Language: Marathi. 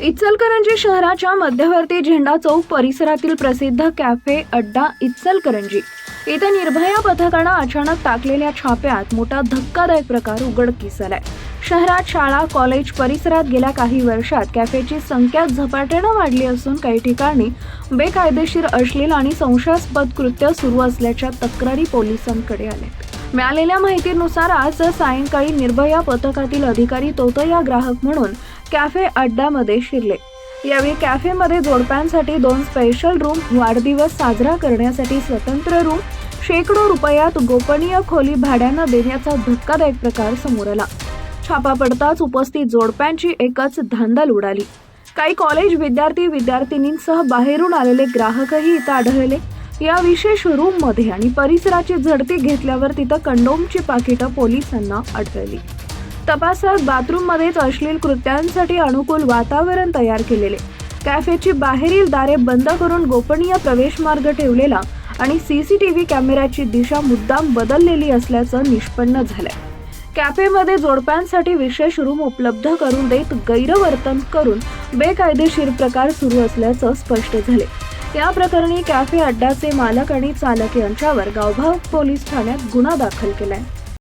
इचलकरंजी शहराच्या मध्यवर्ती झेंडा चौक परिसरातील प्रसिद्ध कॅफे अड्डा इचलकरंजी. इथे निर्भया पथकानं अचानक टाकलेल्या छाप्यात मोठा धक्कादायक प्रकार उघडकीस आलाय. शहरात शाळा कॉलेज परिसरात गेल्या काही वर्षात कॅफेची संख्या झपाट्यानं वाढली असून काही ठिकाणी बेकायदेशीर अश्लील आणि संशयास्पद कृत्य सुरू असल्याच्या तक्रारी पोलिसांकडे आल्या मिळालेल्या माहितीनुसार आज सायंकाळी निर्भया पथकातील अधिकारी तोतया ग्राहक म्हणून कॅफे अड्ड्यामध्ये शिरले. यावेळी कॅफेमध्ये जोडप्यांसाठी दोन स्पेशल रूम वाढदिवस साजरा करण्यासाठी स्वतंत्र रूम शेकडो रुपयात गोपनीय खोली भाड्यानं देण्याचा धक्कादायक प्रकार समोर आला. छापा पडताच उपस्थित जोडप्यांची एकच धांदल उडाली. काही कॉलेज विद्यार्थी विद्यार्थिनींसह बाहेरून आलेले ग्राहकही इथं आढळले. या विशेष रूममध्ये आणि परिसराची झडती घेतल्यावर तिथं कंडोमची पाकिटं पोलिसांना आढळली. तपासात बाथरूममध्येच अश्लील कृत्यांसाठी अनुकूल वातावरण तयार केलेले. कॅफेची बाहेरील दारे बंद करून गोपनीय प्रवेश मार्ग ठेवलेला आणि सीसीटीव्ही कॅमेऱ्याची दिशा मुद्दाम बदललेली असल्याचं निष्पन्न झालंय. कॅफेमध्ये जोडप्यांसाठी विशेष रूम उपलब्ध करून देत गैरवर्तन करून बेकायदेशीर प्रकार सुरू असल्याचं स्पष्ट झाले या प्रकरणी कॅफे अड्ड्याचे मालक आणि चालक यांच्यावर गावभाग पोलीस ठाण्यात गुन्हा दाखल केलाय.